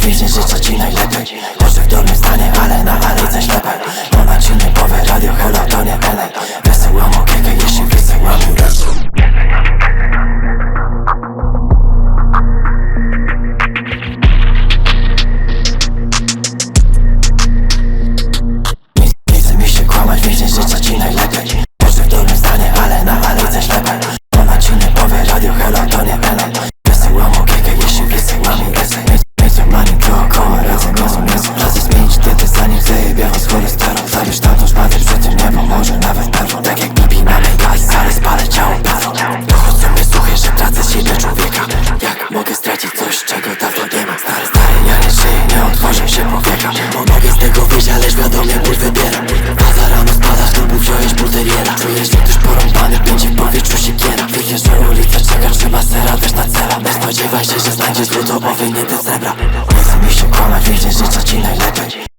别人是走进来来退。Spodziewaj się, że znajdziesz złoto, owinięte srebra Nie daj się kłamać, wiedzieć, że ci najlepiej.